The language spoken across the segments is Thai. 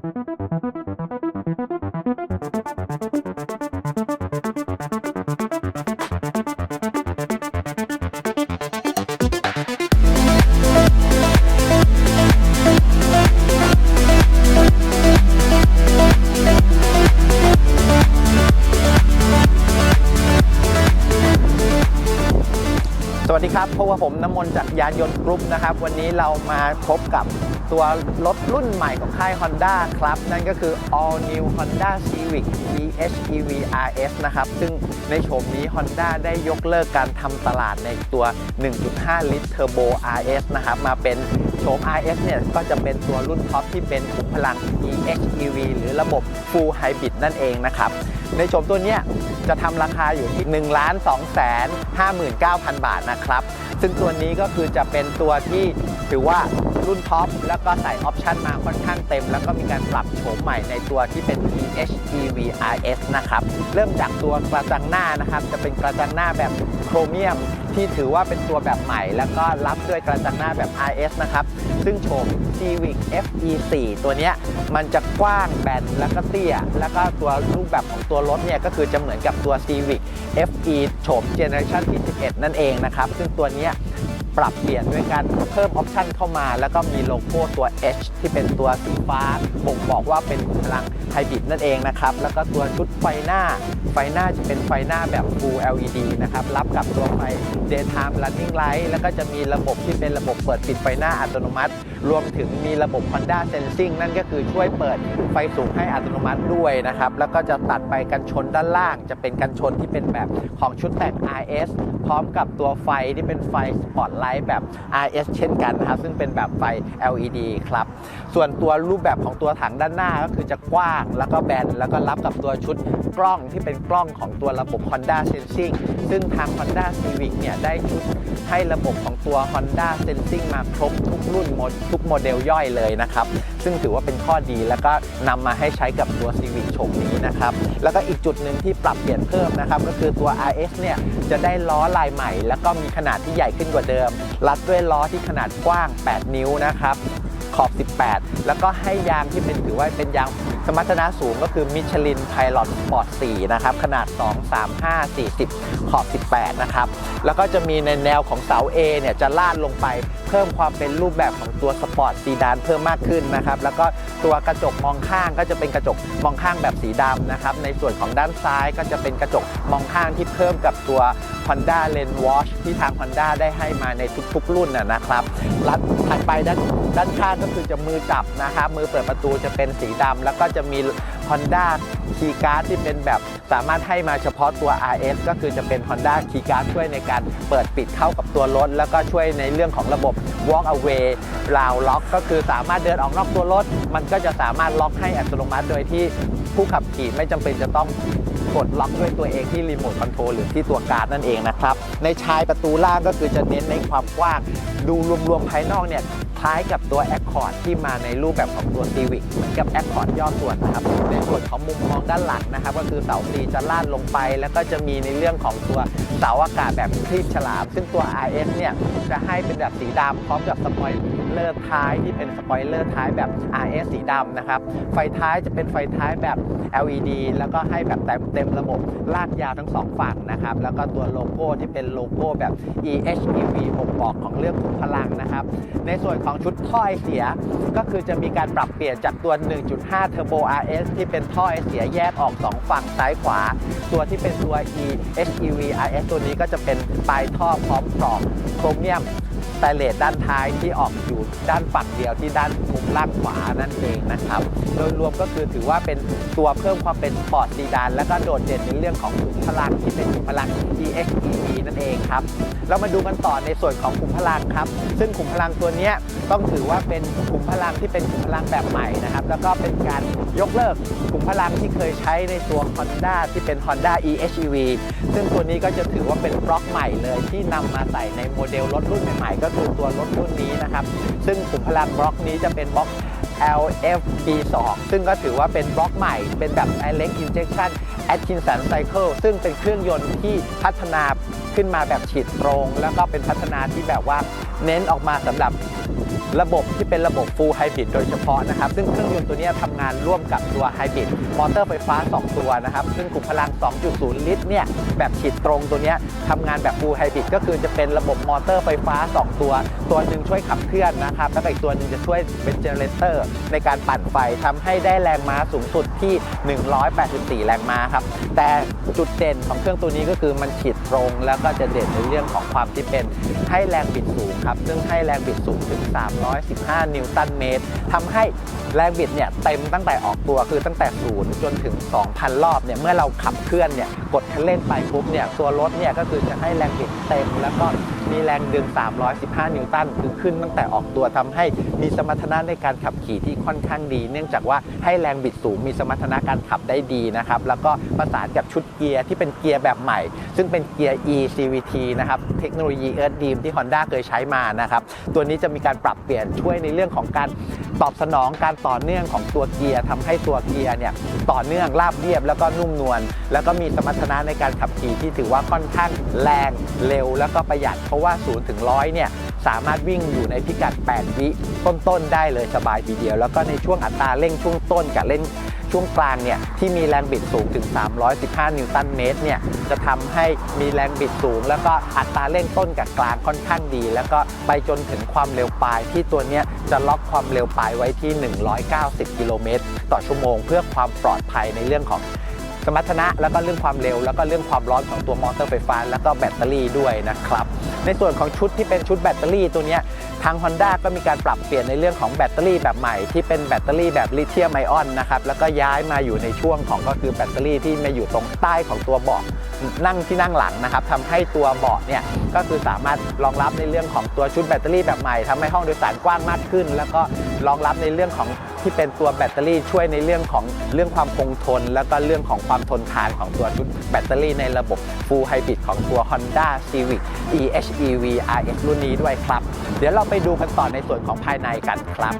สวัสดีครับพบกับผมน้ำมนต์จากยานยนต์กรุ๊ปนะครับ วันนี้เรามาพบกับ ตัวรถรุ่นใหม่ของค่าย Honda ครับ นั่นก็คือ All New Honda Civic PHEV RS นะครับ ซึ่งในโฉมนี้ Honda ได้ยกเลิกการทำตลาดในตัว 1.5 ลิตร Turbo RS นะครับ มาเป็นโฉม RS เนี่ยก็จะเป็นตัวรุ่นท็อปที่เป็นขุมพลัง PHEV หรือระบบ Full Hybrid นั่นเองนะครับในโฉมตัวนี้จะทำราคาอยู่ที่ 1 2 5 9 0 0 0 บาทนะครับ ซึ่งตัวนี้ก็คือจะเป็นตัวที่ถือว่ารุ่นท็อปแล้วก็ใส่ออปชันมาค่อนข้างเต็ม แล้วก็มีการปรับโฉมใหม่ในตัวที่เป็น PHEV RS นะครับเริ่มจากตัวกระจังหน้านะครับจะเป็นกระจังหน้าแบบโครเมียมที่ถือว่าเป็นตัวแบบใหม่ แล้วก็รับด้วยกระจังหน้าแบบ RS นะครับซึ่งโฉม Civic FE4 ตัวนี้มันจะกว้างแบนแล้วก็เตี้ย แล้วก็ตัวรูปแบบของตัวรถเนี่ยก็คือจะเหมือนกับตัว Civic FE โฉมเจเนอเรชันที่ 11 นั่นเองนะครับ ซึ่งตัวนี้ ปรับเปลี่ยนด้วยการเพิ่มออปชันเข้ามา แล้วก็มีโลโก้ตัว H ที่เป็นตัวสีฟ้าบ่งบอกว่าเป็นพลังไฮบริดนั่นเองนะครับ แล้วก็ตัวชุดไฟหน้า ไฟหน้าจะเป็นไฟหน้าแบบ Full LED นะครับ รับกับตัวไฟ Daytime Running Light แล้วก็จะมีระบบที่เป็นระบบเปิดปิดไฟหน้าอัตโนมัติ รวมถึงมีระบบ Honda Sensing นั่นก็คือช่วยเปิดไฟสูงให้อัตโนมัติด้วยนะครับ แล้วก็จะตัดไปกันชนด้านล่าง จะเป็นกันชนที่เป็นแบบของชุดแต่ง RS พร้อมกับตัวไฟที่เป็นไฟสปอตไลท์แบบ RS เช่นกันนะครับ ซึ่งเป็นแบบไฟ LED ครับ ส่วนตัวรูปแบบของตัวถังด้านหน้าก็คือจะกว้างแล้วก็แบน แล้วก็รับกับตัวชุดกล้องที่เป็นกล้องของตัวระบบ Honda Sensing ซึ่งทาง Honda Civic เนี่ยได้ชุดให้ระบบของตัว Honda Sensing มาครบทุกรุ่นโมดทุกโมเดลย่อยเลยนะครับ ซึ่งถือว่าเป็นข้อดีแล้วก็นำมาให้ใช้กับตัว Civic โฉมนี้นะครับ แล้วก็อีกจุดหนึ่งที่ปรับเปลี่ยนเพิ่มนะครับ ก็คือตัว RS เนี่ยจะได้ล้อลายใหม่ แล้วก็มีขนาดที่ใหญ่ขึ้นกว่าเดิมรัดด้วยล้อที่ขนาดกว้าง 8 นิ้วนะครับ ขอบ 18 แล้วก็ให้ยางที่เป็นถือว่าเป็นยางสมรรถนะสูงก็คือมิชลินไพลอตสปอร์ต4นะครับ ขนาด 2 3 5 40 ขอบ 18 นะครับ แล้วก็จะมีในแนวของเสา A เนี่ยจะลาดลงไป เพิ่มความเป็นรูปแบบของตัวสปอร์ตซีดานเพิ่มมากขึ้นนะครับ แล้วก็ตัวกระจกมองข้างก็จะเป็นกระจกมองข้างแบบสีดำนะครับ ในส่วนของด้านซ้ายก็จะเป็นกระจกมองข้างที่เพิ่มกับตัว Honda l e n Watch ที่ทาง Honda ได้ให้มาในทุกๆ รุ่นนะนะครับรัดถัดไปด้านด้านข้างก็คือจะมือจับนะครับมือเปิดประตูจะเป็นสีดำแล้วก็จะะมี Honda Key Card ที่เป็นแบบสามารถให้มาเฉพาะตัว RS ก็คือจะเป็น Honda Key Card ช่วยในการเปิดปิดเข้ากับตัวรถ แล้วก็ช่วยในเรื่องของระบบ Walk Away ราวล็อกก็คือสามารถเดินออกนอกตัวรถ มันก็จะสามารถล็อกให้อัตโนมัติโดยที่ผู้ขับขี่ไม่จำเป็นจะต้องกดล็อกด้วยตัวเองที่รีโมทคอนโทรลหรือที่ตัวการ์ดนั่นเองนะครับ ในชายประตูล่างก็คือจะเน้นในความกว้าง ดูรวมๆภายนอกเนี่ย คล้ายกับตัว Accord ที่มาในรูปแบบของตัว Civic เหมือนกับ Accord ย่อส่วนนะครับในส่วนของมุมมองด้านหลังนะครับ ก็คือเสาตีจะลาดลงไป แล้วก็จะมีในเรื่องของตัวเสาอากาศแบบคลีบฉลาม ซึ่งตัว RS เนี่ยจะให้เป็นแบบสีดำพร้อมกับสปอยล์ เลอร์ท้ายที่เป็นสปอยเลอร์ท้ายแบบ RS สีดำนะครับ ไฟท้ายจะเป็นไฟท้ายแบบ LED แล้วก็ให้แบบเต็มเต็มระบบลากยาวทั้งสองฝั่งนะครับ แล้วก็ตัวโลโก้ที่เป็นโลโก้แบบ EHEV บ่งบอกของเรื่องของพลังนะครับ ในส่วนของชุดท่อไอเสียก็คือจะมีการปรับเปลี่ยนจากตัว 1.5 Turbo RS ที่เป็นท่อไอเสียแยกออก 2 ฝั่งซ้ายขวา ตัวที่เป็นตัว EHEV RS ตัวนี้ก็จะเป็นปลายท่อพร้อมปลอกโครเมียมสแตเลสด้านท้ายที่ออกอยู่ด้านฝั่งเดียวที่ด้านมุมล่างขวานั่นเองนะครับ โดยรวมก็คือถือว่าเป็นตัวเพิ่มความเป็นสปอร์ตซีดานและก็โดดเด่นในเรื่องของขุมพลังที่เป็นขุมพลัง EXEV นั่นเองครับเรามาดูกันต่อในส่วนของขุมพลังครับ ซึ่งขุมพลังตัวนี้ต้องถือว่าเป็นขุมพลังที่เป็นขุมพลังแบบใหม่นะครับ แล้วก็เป็นการยกเลิกขุมพลังที่เคยใช้ในตัว Honda ที่เป็น Honda EHEV ซึ่งตัวนี้ก็จะถือว่าเป็นบล็อกใหม่เลยที่นำมาใส่ในโมเดลรถรุ่นใหม่ๆก็คือตัวรถรุ่นนี้นะครับซึ่งขุมพลังบล็อกนี้จะเป็นบล็อก LFB2 ซึ่งก็ถือว่าเป็นบล็อกใหม่ เป็นแบบ Direct Injection Atkinson Cycle ซึ่งเป็นเครื่องยนต์ที่พัฒนาขึ้นมาแบบฉีดตรง แล้วก็เป็นพัฒนาที่แบบว่าเน้นออกมาสำหรับ ระบบที่เป็นระบบ Full Hybrid โดยเฉพาะนะครับ ซึ่งเครื่องยนต์ตัวนี้ทำงานร่วมกับตัว Hybrid มอเตอร์ไฟฟ้า 2 ตัวนะครับ ซึ่งกลุ่มพลัง 2.0 ลิตรเนี่ยแบบฉีดตรงตัวนี้ทำงานแบบ Full Hybrid ก็คือจะเป็นระบบมอเตอร์ไฟฟ้า 2 ตัว ตัวหนึ่งช่วยขับเคลื่อนนะครับ แล้วก็อีกตัวหนึงจะช่วยเป็นเจเนเรเตอร์ในการปั่นไฟทำให้ได้แรงม้าสูงสุดที่ 184 แรงม้าครับแต่จุดเด่นของเครื่องตัวนี้ก็คือมันฉีดตรง แล้วก็จะเด่นในเรื่องของความที่เป็นให้แรงบิดสูงครับซึ่งให้แรงบิดสูงถึง3 115 นิวตันเมตรทำให้แรงบิดเนี่ยเต็มตั้งแต่ออกตัวคือตั้งแต่ศูนย์จนถึง 2,000 รอบเนี่ยเมื่อเราขับเคลื่อนเนี่ยกดคันเร่งไปปุ๊บเนี่ยตัวรถเนี่ยก็คือจะให้แรงบิดเต็มแล้วก็ มีแรงดึง 315 นิวตันคือขึ้นตั้งแต่ออกตัวทำให้มีสมรรถนะในการขับขี่ที่ค่อนข้างดี เนื่องจากว่าให้แรงบิดสูงมีสมรรถนะการขับได้ดีนะครับแล้วก็ประสานกับชุดเกียร์ที่เป็นเกียร์แบบใหม่ ซึ่งเป็นเกียร์ e CVT นะครับเทคโนโลยี Earth Beam ที่ Honda เคยใช้มานะครับตัวนี้จะมีการปรับเปลี่ยนช่วยในเรื่องของการตอบสนองการต่อเนื่องของตัวเกียร์ทำให้ตัวเกียร์เนี่ยต่อเนื่องราบเรียบแล้วก็นุ่มนวลแล้วก็มีสมรรถนะในการขับขี่ที่ถือว่าค่อนข้างแรงเร็ว แล้วก็ประหยัดเพราะว่า 0 ถึง 100 เนี่ย สามารถวิ่งอยู่ในพิกัด 8 วิต้นๆ ได้เลยสบายทีเดียว แล้วก็ในช่วงอัตราเร่งช่วงต้นกับเร่งช่วงกลางเนี่ยที่มีแรงบิดสูงถึง 315 นิวตันเมตรเนี่ยจะทำให้มีแรงบิดสูง แล้วก็อัตราเร่งต้นกับกลางค่อนข้างดี แล้วก็ไปจนถึงความเร็วปลายที่ตัวเนี้ยจะล็อกความเร็วปลายไว้ที่ 190 กิโลเมตร ต่อชั่วโมง เพื่อความปลอดภัยในเรื่องของสมรรถนะ แล้วก็เรื่องความเร็ว แล้วก็เรื่องความร้อนของตัวมอเตอร์ไฟฟ้า แล้วก็แบตเตอรี่ด้วยนะครับ ในส่วนของชุดที่เป็นชุดแบตเตอรี่ตัวนี้ทาง Honda ก็มีการปรับเปลี่ยนในเรื่องของแบตเตอรี่แบบใหม่ที่เป็นแบตเตอรี่แบบลิเธียมไอออนนะครับแล้วก็ย้ายมาอยู่ในช่วงของก็คือแบตเตอรี่ที่มาอยู่ตรงใต้ของตัวเบาะนั่งที่นั่งหลังนะครับทำให้ตัวเบาะเนี่ยก็คือสามารถรองรับในเรื่องของตัวชุดแบตเตอรี่แบบใหม่ทำให้ห้องโดยสารกว้างมากขึ้น แล้วก็รองรับในเรื่องของที่เป็นตัวแบตเตอรี่ช่วยในเรื่องของเรื่องความคงทน แล้วก็เรื่องของความทนทานของตัวชุดแบตเตอรี่ในระบบ Full Hybrid ของตัว Honda Civic eHEV RS รุ่นนี้ด้วยครับ เดี๋ยวเราไปดูกันต่อในส่วนของภายในกันครับ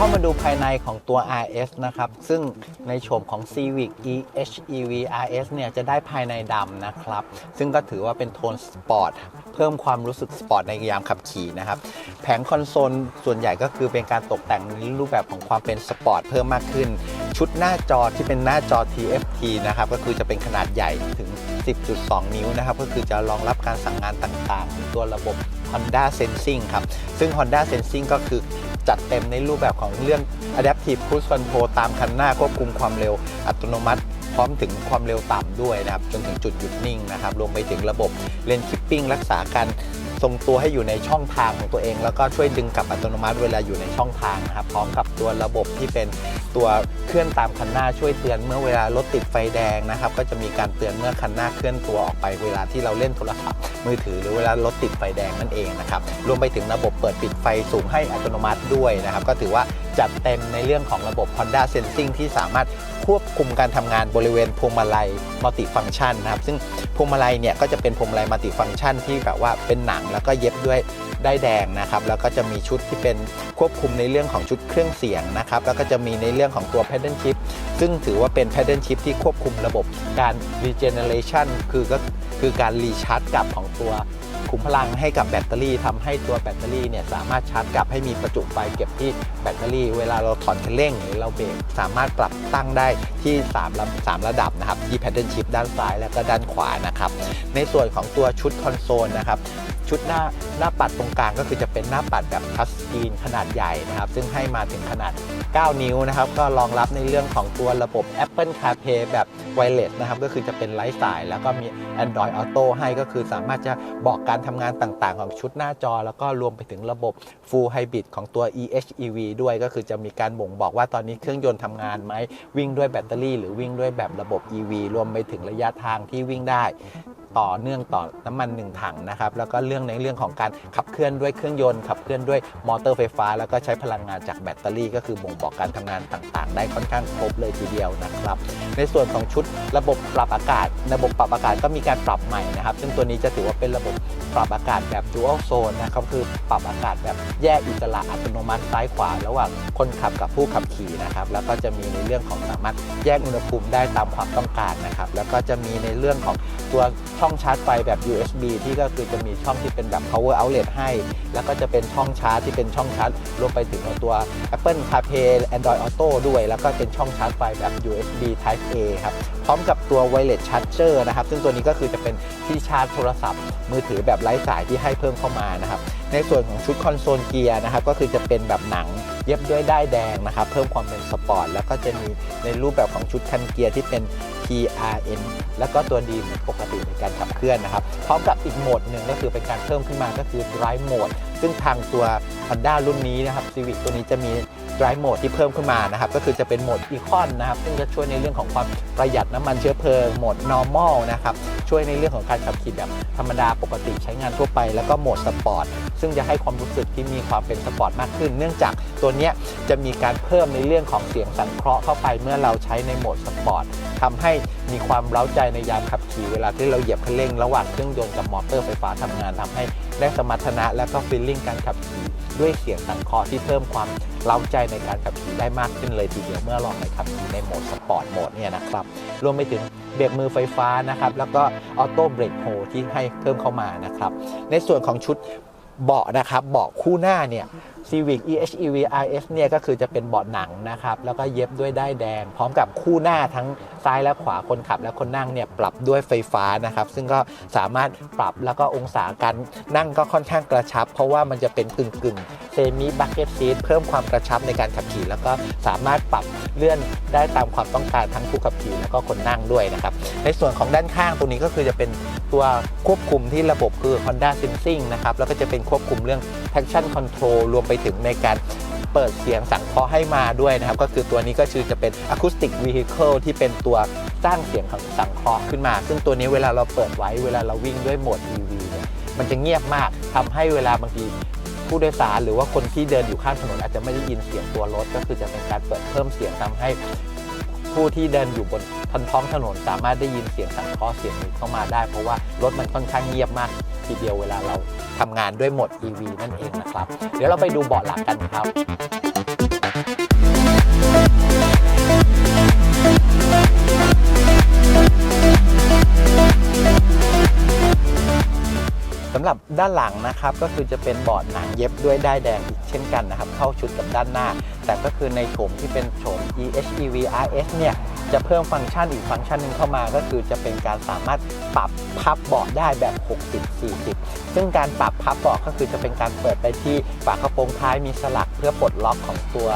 เข้ามาดูภายในของตัว RS นะครับ ซึ่งในโฉมของ Civic eHEV RS เนี่ยจะได้ภายในดำนะครับ ซึ่งก็ถือว่าเป็นโทนสปอร์ตเพิ่มความรู้สึกสปอร์ตในยามขับขี่นะครับ แผงคอนโซลส่วนใหญ่ก็คือเป็นการตกแต่งในรูปแบบของความเป็นสปอร์ตเพิ่มมากขึ้น ชุดหน้าจอที่เป็นหน้าจอ TFT นะครับ ก็คือจะเป็นขนาดใหญ่ถึง 10.2 นิ้วนะครับ ก็คือจะรองรับการสั่งงานต่างๆ ตัวระบบ Honda Sensing ครับ ซึ่ง Honda Sensing ก็คือ จัดเต็มในรูปแบบของเรื่อง Adaptive Cruise Control ตามคันหน้าควบคุมความเร็วอัตโนมัติ พร้อมถึงความเร็วต่ำด้วยนะครับ จนถึงจุดหยุดนิ่งนะครับรวมไปถึงระบบเลนคิปปิ้งรักษาการ ทรงตัวให้อยู่ในช่องทางของตัวเอง แล้วก็ช่วยดึงกลับอัตโนมัติเวลาอยู่ในช่องทางนะครับพร้อมกับตัวระบบที่เป็นตัวเคลื่อนตามคันหน้าช่วยเตือนเมื่อเวลารถติดไฟแดงนะครับ ก็จะมีการเตือนเมื่อคันหน้าเคลื่อนตัวออกไปเวลาที่เราเล่นโทรศัพท์มือถือหรือเวลารถติดไฟแดงนั่นเองนะครับรวมไปถึงระบบเปิดปิดไฟสูงให้อัตโนมัติด้วยนะครับ ก็ถือว่า จัดเต็มในเรื่องของระบบ Honda Sensing ที่สามารถควบคุมการทำงานบริเวณพวงมาลัยมัลติฟังชันนะครับ ซึ่งพวงมาลัยเนี่ยก็จะเป็นพวงมาลัยมัลติฟังชันที่แบบว่าเป็นหนังแล้วก็เย็บด้วยได้แดงนะครับ แล้วก็จะมีชุดที่เป็นควบคุมในเรื่องของชุดเครื่องเสียงนะครับ แล้วก็จะมีในเรื่องของตัว Paddle Shift ซึ่งถือว่าเป็น Paddle Shift ที่ควบคุมระบบการ regeneration คือก็คือการรีชาร์จกลับของตัว ขุมพลังให้กับแบตเตอรี่ทำให้ตัวแบตเตอรี่เนี่ยสามารถชาร์จกลับให้มีประจุไฟเก็บที่แบตเตอรี่ เวลาเราถอนคันเร่งหรือเราเบรกสามารถปรับตั้งได้ที่3ระ3ระดับนะครับที่ paddle shift ด้านซ้ายและก็ด้านขวานะครับในส่วนของตัวชุดคอนโซลนะครับชุดหน้าหน้าปัดตรงกลางก็คือจะเป็นหน้าปัดแบบทัชสกรีนขนาดใหญ่นะครับ ซึ่งให้มาถึงขนาด 9 นิ้วนะครับ ก็รองรับในเรื่องของตัวระบบ Apple CarPlay แบบไวเลสนะครับ ก็คือจะเป็นไร้สาย แล้วก็มี Android Auto ให้ก็คือสามารถจะบอกการทำงานต่างๆ ของชุดหน้าจอ แล้วก็รวมไปถึงระบบ Full Hybrid ของตัว eHEV ด้วยก็คือจะมีการบ่งบอกว่าตอนนี้เครื่องยนต์ทำงานไหมวิ่งด้วยแบตเตอรี่ หรือวิ่งด้วยแบบระบบ EV รวมไปถึงระยะทางที่วิ่งได้ ต่อเนื่องต่อน้ำมัน 1 ถังนะครับแล้วก็เรื่องในเรื่องของการขับเคลื่อนด้วยเครื่องยนต์ขับเคลื่อนด้วยมอเตอร์ไฟฟ้า แล้วก็ใช้พลังงานจากแบตเตอรี่ ก็คือบ่งบอกการทำงานต่างๆ ได้ค่อนข้างครบเลยทีเดียวนะครับ ในส่วนของชุดระบบปรับอากาศ ระบบปรับอากาศก็มีการปรับใหม่นะครับ ซึ่งตัวนี้จะถือว่าเป็นระบบปรับอากาศแบบ dual zone นะครับคือปรับอากาศแบบแยกอิสระอัตโนมัติซ้ายขวา ระหว่างคนขับกับผู้ขับขี่นะครับแล้วก็จะมีในเรื่องของสามารถแยกอุณหภูมิได้ตามความต้องการนะครับแล้วก็จะมีในเรื่องของตัวช่องชาร์จไฟแบบ USB ที่ก็คือจะมีช่องที่เป็นแบบ power outlet ให้ แล้วก็จะเป็นช่องชาร์จที่เป็นช่องชาร์จรวมไปถึงตัว Apple CarPlay Android Auto ด้วย แล้วก็เป็นช่องชาร์จไฟแบบ USB Type A ครับ พร้อมกับตัว Wireless Charger นะครับ ซึ่งตัวนี้ก็คือจะเป็นที่ชาร์จโทรศัพท์ มือถือแบบไร้สายที่ให้เพิ่มเข้ามานะครับ ในส่วนของชุดคอนโซลเกียร์นะครับก็คือจะเป็นแบบหนังเย็บด้วยด้ายแดงนะครับเพิ่มความเป็นสปอร์ตแล้วก็จะมีในรูปแบบของชุดคันเกียร์ที่เป็น PRN แล้วก็ตัวดีเหมือนปกติในการขับเคลื่อนนะครับพร้อมกับอีกโหมดหนึ่งก็คือเป็นการเพิ่มขึ้นมาก็คือ Drive Mode ซึ่งทางตัว Honda รุ่นนี้นะครับ Civic ตัวนี้จะมี Drive Mode ที่เพิ่มขึ้นมานะครับก็คือจะเป็นโหมด Econ นนะครับซึ่งจะช่วยในเรื่องของความประหยัดน้ำมันเชื้อเพลิงโหมด Normal นะครับช่วยในเรื่องของการขับขี่แบบธรรมดาปกติใช้งานทั่วไป แล้วก็โหมดสปอร์ตซึ่งจะให้ความรู้สึกที่มีความเป็นสปอร์ตมากขึ้น เนื่องจากตัวนี้จะมีการเพิ่มในเรื่องของเสียงสังเคราะห์เข้าไปเมื่อเราใช้ในโหมดสปอร์ตทำให้มีความเร้าใจในยามขับขี่เวลาที่เราเหยียบคันเร่งระหว่างเครื่องยนต์กับมอเตอร์ไฟฟ้าทำงานทำให้ได้สมรรถนะและก็ฟีลลิ่งการขับขี่ ด้วยเสียงสังเคราะห์ที่เพิ่มความเล้าใจในการขับขี่ได้มากขึ้นเลยทีเดียวเมื่อลองในขับขี่ในโหมดสปอร์ตโหมดเนี่ยนะครับรวมไปถึงเบรกมือไฟฟ้านะครับแล้วก็ออโต้เบรกโฮที่ให้เพิ่มเข้ามานะครับในส่วนของชุดเบาะนะครับเบาะคู่หน้าเนี่ย Civic EHEV RS เนี่ยก็คือจะเป็นเบาะหนังนะครับ แล้วก็เย็บด้วยด้ายแดง พร้อมกับคู่หน้าทั้งซ้ายและขวาคนขับและคนนั่งเนี่ยปรับด้วยไฟฟ้านะครับ ซึ่งก็สามารถปรับแล้วก็องศาการนั่งก็ค่อนข้างกระชับ เพราะว่ามันจะเป็นกึ่งกึ่งเซมิบักเก็ตซีทเพิ่มความกระชับในการขับขี่ แล้วก็สามารถปรับเลื่อนได้ตามความต้องการทั้งผู้ขับขี่แล้วก็คนนั่งด้วยนะครับ ในส่วนของด้านข้างตรงนี้ก็คือจะเป็นตัวควบคุมที่ระบบคือ Honda Sensing นะครับแล้วก็จะเป็นควบคุมเรื่อง traction control รวมไปถึงในการเปิดเสียงสังเคราะห์ให้มาด้วยนะครับ ก็คือตัวนี้ก็คือจะเป็น acoustic vehicle ที่เป็นตัวสร้างเสียงของสังเคราะห์ขึ้นมา ซึ่งตัวนี้เวลาเราเปิดไว้เวลาเราวิ่งด้วยโหมด EV เนี่ยมันจะเงียบมากทำให้เวลาบางทีผู้โดยสารหรือว่าคนที่เดินอยู่ข้างถนนอาจจะไม่ได้ยินเสียงตัวรถ ก็คือจะเป็นการเปิดเพิ่มเสียงทำให้ ผู้ที่เดินอยู่บนท้องถนนสามารถได้ยินเสียงสังเคราะห์เสียงนี้เข้ามาได้ เพราะว่ารถมันค่อนข้างเงียบมาก ทีเดียวเวลาเราทำงานด้วยโหมด EV นั่นเองนะครับ เดี๋ยวเราไปดูเบาะหลังกันครับ หรับด้านหลังนะครับก็คือจะเป็นเบาะหนังเย็บด้วยด้ายแดงอีกเช่นกันนะครับ เข้าชุดกับด้านหน้า แต่ก็คือในโฉมที่เป็นโฉม EHEV RS เนี่ยจะเพิ่มฟังก์ชันอีกฟังก์ชันหนึ่งเข้ามาก็คือจะเป็นการสามารถปรับพับเบาะได้แบบ 60-40 ซึ่งการปรับพับเบาะก็คือจะเป็นการเปิดไปที่ฝากระโปรงท้ายมีสลักเพื่อปลดล็อกของตัว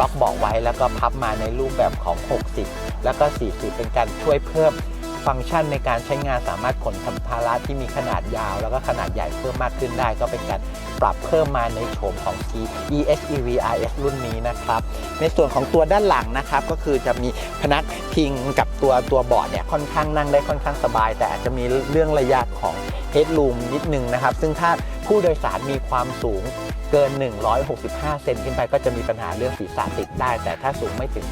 ล็อกเบาะไว้ แล้วก็พับมาในรูปแบบของ 60 แล้วก็ 40 เป็นการช่วยเพิ่ม ฟังก์ชันในการใช้งานสามารถขนสัมภาระที่มีขนาดยาว แล้วก็ขนาดใหญ่เพิ่มมากขึ้นได้ ก็เป็นการปรับเพิ่มมาในโฉมของ G EHEV RS รุ่นนี้นะครับ ในส่วนของตัวด้านหลังนะครับก็คือจะมีพนักพิงกับตัวตัวเบาะเนี่ยค่อนข้างนั่งได้ค่อนข้างสบาย แต่อาจจะมีเรื่องระยะของ headroom นิดนึงนะครับ ซึ่งถ้า ผู้โดยสารมีความสูงเกิน 165 เซนขึ้นไปก็จะมีปัญหาเรื่องศีรษะติดได้ แต่ถ้าสูงไม่ถึง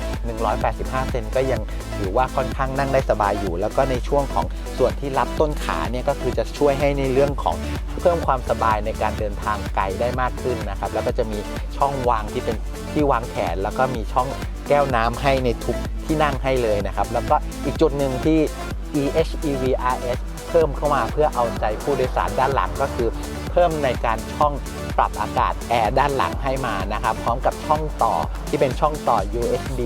185 เซนก็ยังถือว่าค่อนข้างนั่งได้สบายอยู่ แล้วก็ในช่วงของส่วนที่รับต้นขาเนี่ยก็คือจะช่วยให้ในเรื่องของเพิ่มความสบายในการเดินทางไกลได้มากขึ้นนะครับแล้วก็จะมีช่องวางที่เป็นที่วางแขน แล้วก็มีช่องแก้วน้ำให้ในทุกที่นั่งให้เลยนะครับแล้วก็อีกจุดหนึ่งที่ EHEV RS เพิ่มเข้ามาเพื่อเอาใจผู้โดยสารด้านหลังก็คือ พิ่มในการช่องปรับอากาศแอร์ด้านหลังให้มานะครับพร้อมกับช่องต่อที่เป็นช่องต่อ USB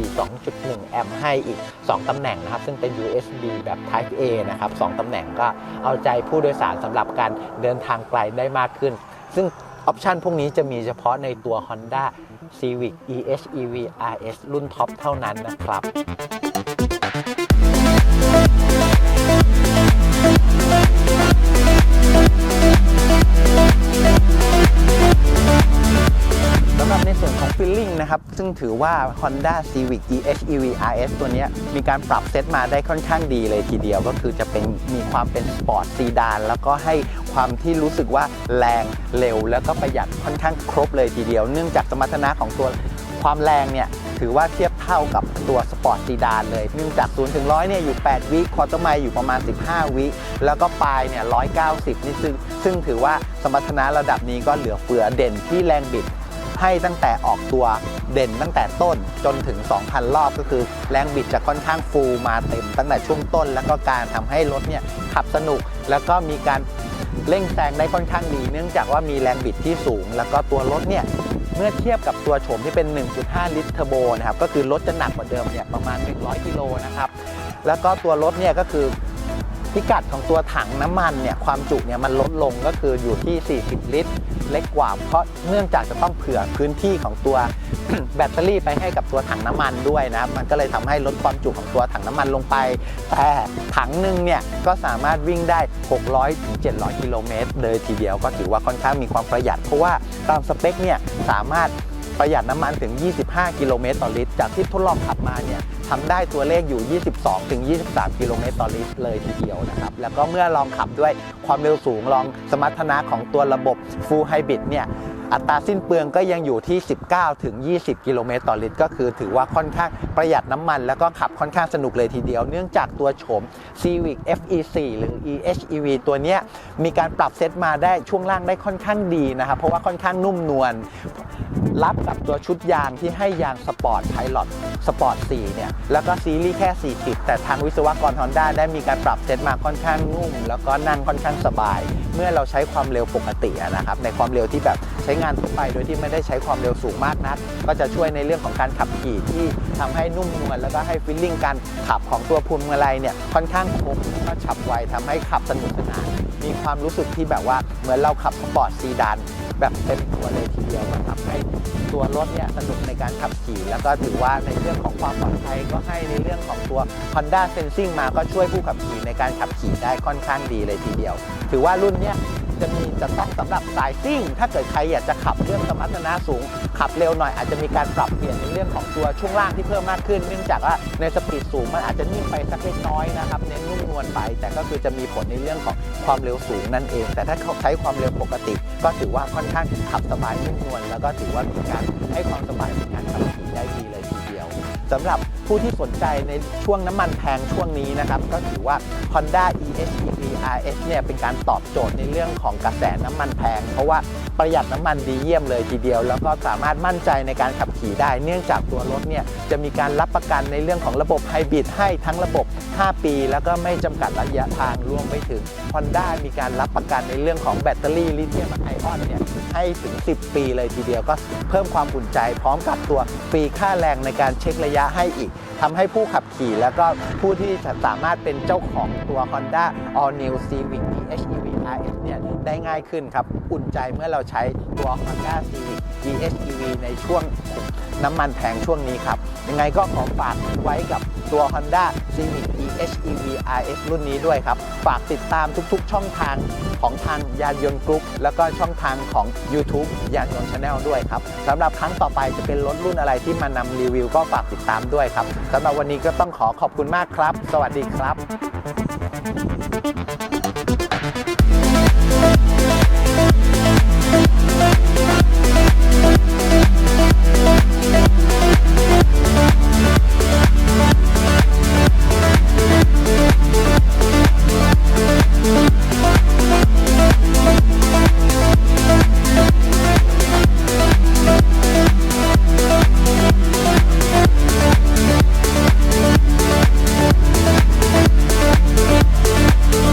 2.1 แอมป์ให้อีก 2 ตำแหน่งนะครับ ซึ่งเป็น USB แบบ Type A นะครับ 2 ตำแหน่งก็เอาใจผู้โดยสารสำหรับการเดินทางไกลได้มากขึ้น ซึ่งออปชันพวกนี้จะมีเฉพาะในตัว Honda Civic EHEV RS รุ่นท็อปเท่านั้นนะครับ ฟิลลิ่งนะครับ ซึ่งถือว่า Honda Civic EHEV RS ตัวนี้มีการปรับเซตมาได้ค่อนข้างดีเลยทีเดียวก็คือจะเป็นมีความเป็นสปอร์ตซีดานแล้วก็ให้ความที่รู้สึกว่าแรงเร็ว แล้วก็ประหยัดค่อนข้างครบเลยทีเดียว เนื่องจากสมรรถนะของตัวความแรงเนี่ยถือว่าเทียบเท่ากับตัวสปอร์ตซีดานเลยเนื่องจาก0ถึง100เนี่ยอยู่ 8 วิควอเตอร์ไมล์อยู่ประมาณ 15 วิ แล้วก็ปลายเนี่ย190 นี่ซึ่งซึ่งถือว่าสมรรถนะระดับนี้ก็เหลือเฟือเด่นที่แรงบิด ให้ตั้งแต่ออกตัวเด่นตั้งแต่ต้นจนถึง 2,000 รอบก็คือแรงบิดจะค่อนข้างฟูลมาเต็มตั้งแต่ช่วงต้น แล้วก็การทำให้รถเนี่ยขับสนุก แล้วก็มีการเร่งแซงได้ค่อนข้างดี เนื่องจากว่ามีแรงบิดที่สูง แล้วก็ตัวรถเนี่ยเมื่อเทียบกับตัวโฉมที่เป็น 1.5 ลิตรเทอร์โบนะครับก็คือรถจะหนักกว่าเดิมเนี่ยประมาณ 100 กิโลนะครับแล้วก็ตัวรถเนี่ยก็คือ พิกัดของตัวถังน้ำมันเนี่ยความจุเนี่ยมันลดลงก็คืออยู่ที่ 40 ลิตร เล็กกว่าเพราะเนื่องจากจะต้องเผื่อพื้นที่ของตัวแบตเตอรี่ไปให้กับตัวถังน้ำมันด้วยนะครับมันก็เลยทำให้ลดความจุของตัวถังน้ำมันลงไป แต่ถังหนึ่งเนี่ยก็สามารถวิ่งได้ 600ถึง700 กิโลเมตรเลยทีเดียวก็ถือว่าค่อนข้างมีความประหยัด เพราะว่าตามสเปคเนี่ยสามารถประหยัดน้ำมันถึง 25 กิโลเมตรต่อลิตร จากที่ทดลองขับมาเนี่ย ทำได้ตัวเลขอยู่ 22-23 กิโลเมตรต่อลิตรเลยทีเดียวนะครับ แล้วก็เมื่อลองขับด้วยความเร็วสูงลองสมรรถนะของตัวระบบ Full Hybrid เนี่ยอัตราสิ้นเปลืองก็ยังอยู่ที่ 19 ถึง 20 กิโลเมตรต่อลิตร ก็คือถือว่าค่อนข้างประหยัดน้ำมัน แล้วก็ขับค่อนข้างสนุกเลยทีเดียว เนื่องจากตัวโฉม Civic FE4 หรือ EHEV ตัวนี้มีการปรับเซตมาได้ช่วงล่างได้ค่อนข้างดีนะครับ เพราะว่าค่อนข้างนุ่มนวลรับกับตัวชุดยางที่ให้ยางสปอร์ตไพลอตสปอร์ต4เนี่ยแล้วก็ซีรีส์แค่ 40 แต่ทางวิศวกร Honda ได้มีการปรับเซตมาค่อนข้างนุ่ม แล้วก็นั่งค่อนข้างสบาย เมื่อเราใช้ความเร็วปกตินะครับในความเร็วที่แบบใช้งานทั่วไปโดยที่ไม่ได้ใช้ความเร็วสูงมากนัก ก็จะช่วยในเรื่องของการขับขี่ที่ทำให้นุ่มนวลแล้วก็ให้ฟีลลิ่งการขับของตัวพวงมาลัยเนี่ยค่อนข้างคมแล้วก็ฉับไวทำให้ขับสนุกสนานมีความรู้สึกที่แบบว่าเหมือนเราขับสปอร์ตซีดาน แบบเต็มตัวเลยทีเดียวก็ทำให้ตัวรถเนี่ยสนุกในการขับขี่ แล้วก็ถือว่าในเรื่องของความปลอดภัยก็ให้ในเรื่องของตัว Honda Sensing มาก็ช่วยผู้ขับขี่ในการขับขี่ได้ค่อนข้างดีเลยทีเดียว ถือว่ารุ่นเนี้ย จะมีจะต้องสำหรับสายซิ่ง ถ้าเกิดใครอยากจะขับเรื่องสมรรถนะสูง ขับเร็วหน่อยอาจจะมีการปรับเปลี่ยนในเรื่องของตัวช่วงล่างที่เพิ่มมากขึ้น เนื่องจากว่าในสปีดสูงมันอาจจะนิ่งไปสักเล็กน้อยนะครับเน้นนุ่มนวลไป แต่ก็คือจะมีผลในเรื่องของความเร็วสูงนั่นเอง แต่ถ้าเขาใช้ความเร็วปกติ ก็ถือว่าค่อนข้างขับสบายนุ่มนวลแล้วก็ถือว่ามีการให้ความสบายในการขับขี่ได้ดีเลยทีเดียวสำหรับผู้ที่สนใจในช่วงน้ำมันแพงช่วงนี้นะครับก็ถือว่า Honda e h e RS เนี่ยเป็นการตอบโจทย์ในเรื่องของกระแสน้ำมันแพง เพราะว่าประหยัดน้ำมันดีเยี่ยมเลยทีเดียว แล้วก็สามารถมั่นใจในการขับ ขี่ได้ เนื่องจากตัวรถเนี่ยจะมีการรับประกันในเรื่องของระบบไฮบริดให้ทั้งระบบ 5 ปี แล้วก็ไม่จำกัดระยะทางรวมไปถึง Honda มีการรับประกันในเรื่องของแบตเตอรี่ลิเธียมไอออนเนี่ยให้ถึง 10 ปีเลยทีเดียวก็เพิ่มความอุ่นใจพร้อมกับตัวฟรีค่าแรงในการเช็คระยะให้อีกทำให้ผู้ขับขี่แล้วก็ผู้ที่จะสามารถเป็นเจ้าของตัว Honda All New Civic EHEV RS เนี่ย ได้ง่ายขึ้นครับ อุ่นใจเมื่อเราใช้ตัว Honda Civic EHEV ในช่วงน้ำมันแพงช่วงนี้ครับ ยังไงก็ขอฝากไว้กับตัว Honda Civic EHEV RS รุ่นนี้ด้วยครับ ฝากติดตามทุกๆ ช่องทางของทางยานยนต์กรุ๊ปแล้วก็ช่องทางของ YouTube ยานยนต์ชาแนลด้วยครับสำหรับครั้งต่อไปจะเป็นรถรุ่นอะไรที่มานำรีวิว ก็ฝากติดตามด้วยครับสำหรับวันนี้ก็ต้องขอขอบคุณมากครับ สวัสดีครับ